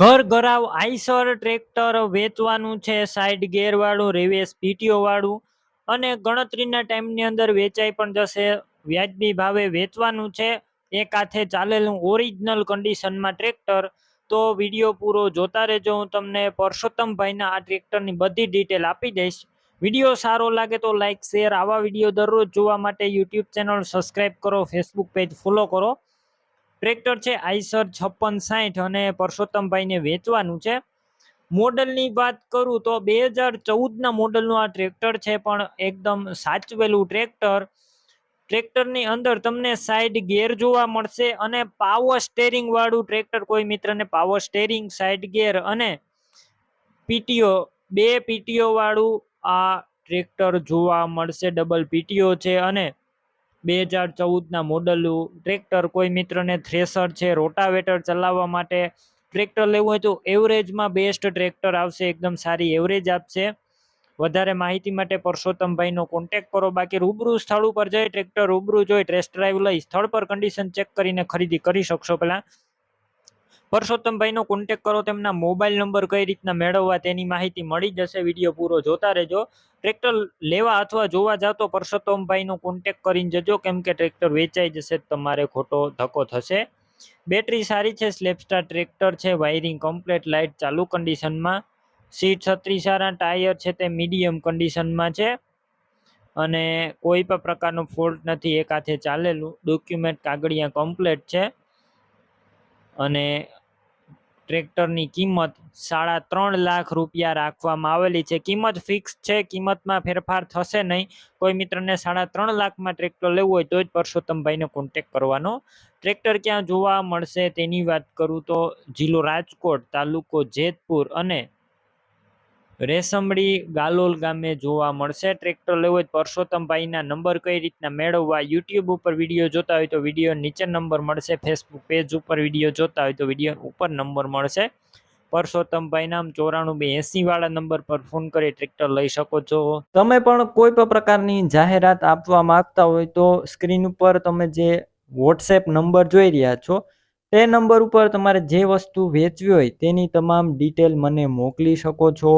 ઘર ઘરાવ, Eicher tractor વેચવાનું છે સાઈડ ગેર વાળું રેવેસ પીટીઓ વાળું અને ગણતરીના ટાઈમની અંદર વેચાઈ પણ જશે. વ્યાજબી ભાવે વેચવાનું છે. એક હાથે ચાલેલું ઓરિજિનલ કન્ડિશનમાં ટ્રેક્ટર તો વીડિયો પૂરો જોતા રહેજો. હું તમને પરસોત્તમભાઈના આ ટ્રેક્ટરની બધી ડિટેલ આપી દઈશ. વીડિયો સારો લાગે તો લાઈક શેર આવા વીડિયો દરરોજ જોવા માટે યુટ્યુબ ચેનલ સબસ્ક્રાઈબ કરો ફેસબુક પેજ ફોલો કરો. ટ્રેક્ટર છે આઈસર છપ્પન સાઠ અને પરસોત્તમભાઈને વેચવાનું છે. મોડલની વાત કરું તો બે હજાર ચૌદના મોડલનું આ ટ્રેક્ટર છે, પણ એકદમ સાચવેલું ટ્રેક્ટર. ટ્રેક્ટરની અંદર તમને સાઈડ ગેર જોવા મળશે અને પાવર સ્ટેરિંગ વાળું ટ્રેક્ટર. કોઈ મિત્રને પાવર સ્ટેરિંગ સાઈડ ગેર અને પીટીઓ, બે પીટીઓ વાળું આ ટ્રેક્ટર જોવા મળશે. ડબલ પીટીઓ છે અને બે હજાર ચૌદના મોડલનું ટ્રેક્ટર કોઈ મિત્રને થ્રેસર છે રોટાવેટર ચલાવવા માટે ટ્રેક્ટર લેવું હોય તો એવરેજમાં બેસ્ટ ટ્રેક્ટર આવશે, એકદમ સારી એવરેજ આપશે. વધારે માહિતી માટે પરસોત્તમભાઈનો કોન્ટેક કરો. બાકી રૂબરૂ સ્થળ ઉપર જઈ ટ્રેક્ટર રૂબરૂ જોઈ ટેસ્ટ ડ્રાઈવ લઈ સ્થળ પર કન્ડિશન ચેક કરીને ખરીદી કરી શકશો પહેલાં. પરસોત્તમભાઈનો કોન્ટેક કરો, તેમના મોબાઈલ નંબર કઈ રીતના મેળવવા તેની માહિતી મળી જશે વીડિયો પૂરો જોતા રહેજો. ટ્રેક્ટર લેવા અથવા જોવા જાવ તો પરસોત્તમભાઈનો કોન્ટેક કરીને જજો, કેમ કે ટ્રેક્ટર વેચાઈ જશે, તમારે ખોટો ધક્કો થશે. બેટરી સારી છે સ્લેપસ્ટાર ટ્રેક્ટર છે વાયરિંગ કમ્પ્લેટ લાઇટ ચાલુ કન્ડિશનમાં સીટ છત્રી સારા ટાયર છે તે મીડિયમ કન્ડિશનમાં છે. અને કોઈ પણ પ્રકારનો ફોલ્ટ નથી, એક હાથે ચાલેલું. ડોક્યુમેન્ટ કાગળિયા કમ્પ્લેટ છે. અને ટ્રેક્ટરની કિંમત સાડા ત્રણ લાખ રૂપિયા રાખવામાં આવેલી છે. કિંમત ફિક્સ છે, કિંમતમાં ફેરફાર થશે નહીં. કોઈ મિત્રને સાડા ત્રણ લાખમાં ટ્રેક્ટર લેવું હોય તો જ પરસોત્તમભાઈને કોન્ટેક કરવાનો. ટ્રેક્ટર ક્યાં જોવા મળશે તેની વાત કરું તો જિલ્લો રાજકોટ, તાલુકો જેતપુર અને રેશમડી ગાલોલ ગામે જોવા મળશે. ટ્રેક્ટર લેવું હોય પરસોત્તમભાઈના નંબર કઈ રીતના મેળવવા યુટ્યુબ ઉપર વીડિયો જોતા હોય તો વીડિયો નીચે નંબર મળશે. ફેસબુક પેજ ઉપર વીડિયો જોતા હોય તો વીડિયો ઉપર નંબર મળશે. પરસોત્તમભાઈ નામ ચોરાણું બે એસી વાળા નંબર પર ફોન કરી ટ્રેક્ટર લઈ શકો છો. તમે પણ કોઈ પણ પ્રકારની જાહેરાત આપવા માંગતા હોય તો સ્ક્રીન ઉપર તમે જે વોટ્સએપ નંબર જોઈ રહ્યા છો, તે નંબર ઉપર તમારે જે વસ્તુ વેચવી હોય તેની તમામ ડિટેલ મને મોકલી શકો છો.